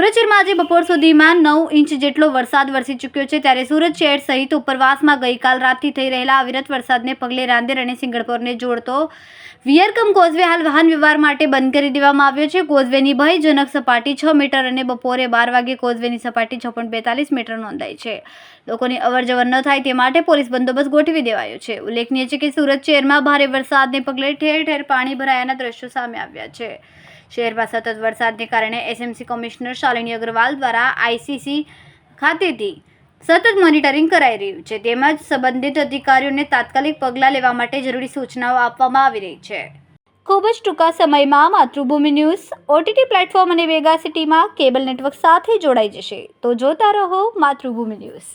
સુરત શહેરમાં આજે બપોર સુધીમાં નવ ઇંચ જેટલો વરસાદ વરસી ચૂક્યો છે. ત્યારે સુરત શહેર સહિત ઉપરવાસમાં ગઈકાલ રાતથી થઈ રહેલા અવિરત વરસાદને પગલે રાંદેર અને સિંગળપોરને જોડતો વિયરકમ કોઝવે હાલ વાહન વ્યવહાર માટે બંધ કરી દેવામાં આવ્યો છે. કોઝવેની ભયજનક સપાટી છ મીટર અને બપોરે બાર વાગે કોઝવેની સપાટી છ બેતાલીસ મીટર નોંધાઈ છે. લોકોની અવરજવર ન થાય તે માટે પોલીસ બંદોબસ્ત ગોઠવી દેવાયો છે. ઉલ્લેખનીય છે કે સુરત શહેરમાં ભારે વરસાદને પગલે ઠેર ઠેર પાણી ભરાયાના દ્રશ્યો સામે આવ્યા છે. શહેરમાં સતત વરસાદને કારણે એસએમસી કમિશનર શાલિની અગ્રવાલ દ્વારા આઈસીસી ખાતેથી સતત મોનિટરિંગ કરાઈ રહ્યું છે. તેમજ સંબંધિત અધિકારીઓને તાત્કાલિક પગલાં લેવા માટે જરૂરી સૂચનાઓ આપવામાં આવી રહી છે. ખૂબ જ ટૂંકા સમયમાં માતૃભૂમિ ન્યૂઝ, ઓટીટી પ્લેટફોર્મ અને વેગા સિટીમાં કેબલ નેટવર્ક સાથે જોડાઈ જશે. તો જોતા રહો માતૃભૂમિ ન્યૂઝ.